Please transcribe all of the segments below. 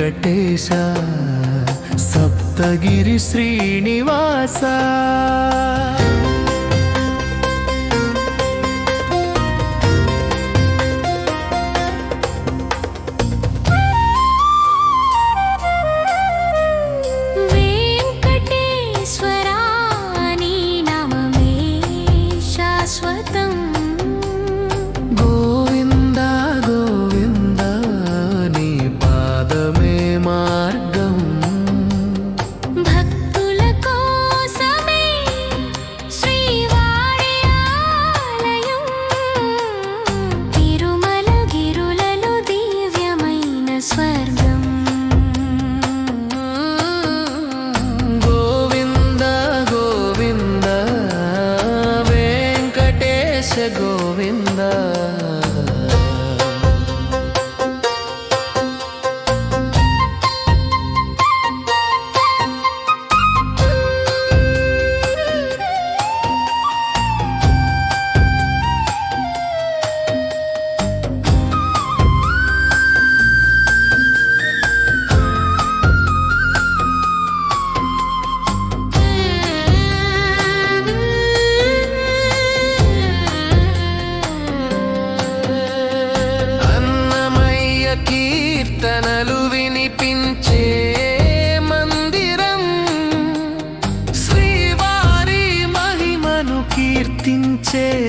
Venkatesha Saptagiri Srinivasa. Venkatesha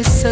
కీర్తించే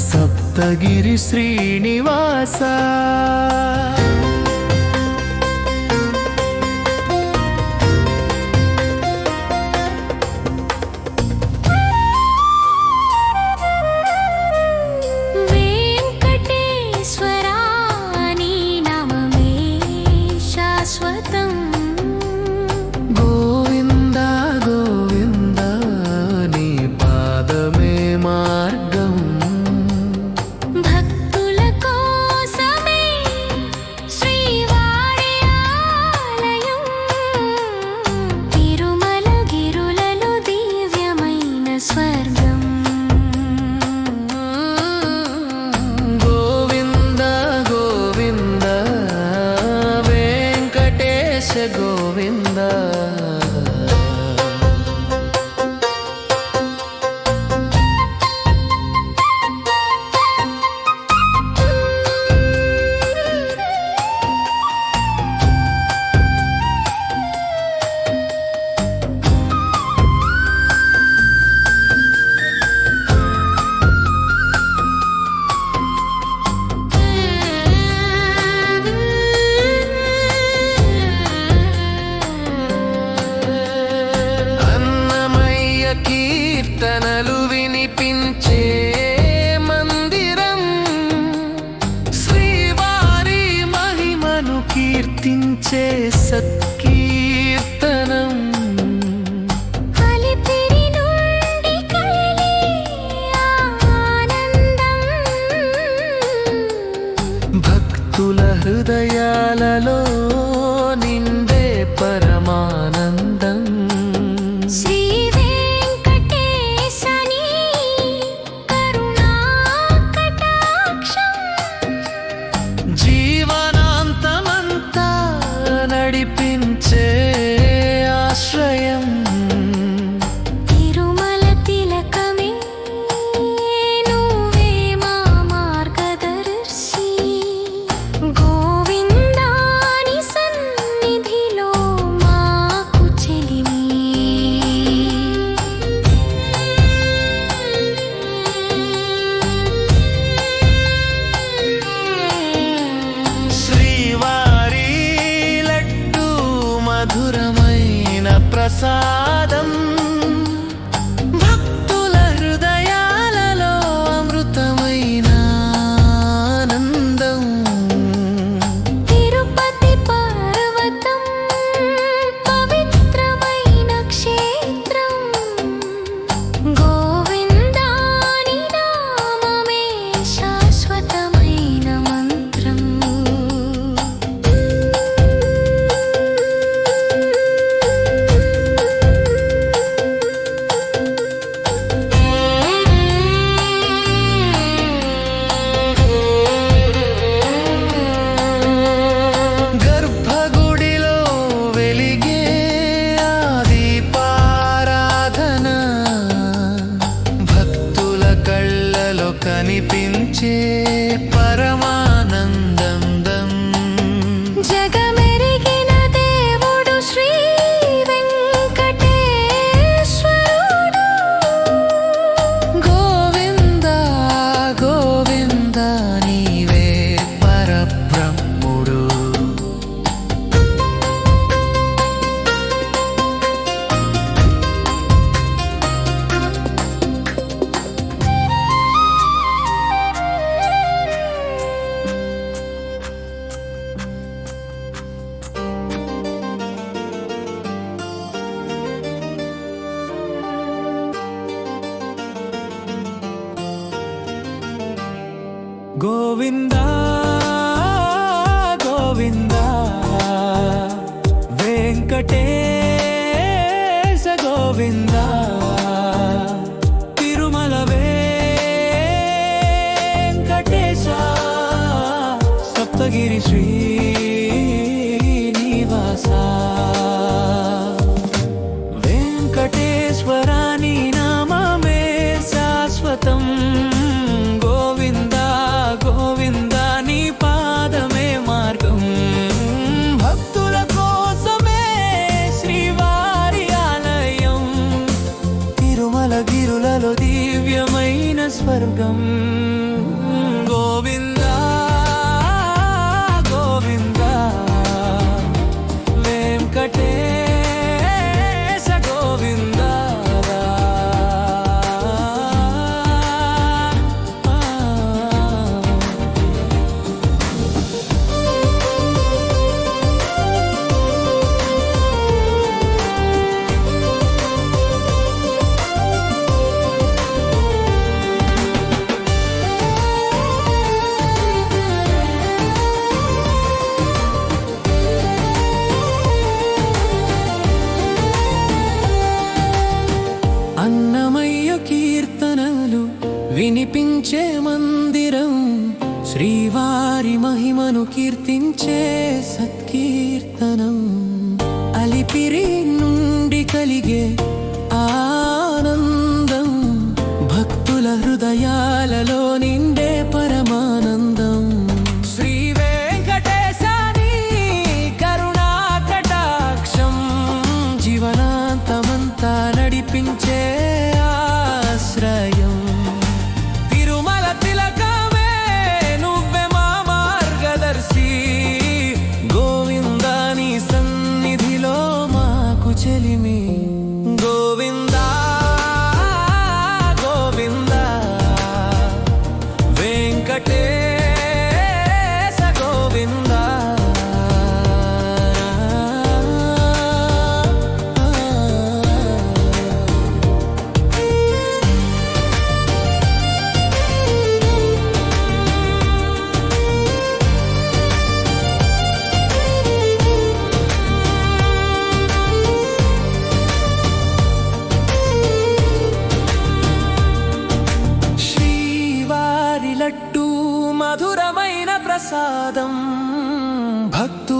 Saptagiri to go. सबकी గోవిందా గోవిందా వెంకటేశ గోవిందా తిరుమల వెంకటేశ సప్తగిరి శ్రీ వినిపించే మందిరం శ్రీవారి మహిమను కీర్తించే సత్కీర్తనం. అలిపిరి నుండి కలిగే ఆనందం భక్తుల హృదయాలలో నిండి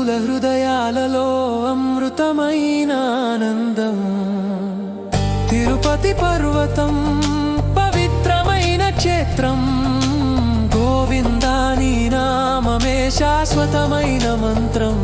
శిశుల హృదయాలలో అమృతమైన ఆనందం. తిరుపతి పర్వతం పవిత్రమైన క్షేత్రం. గోవిందాని నామమే శాశ్వతమైన మంత్రం.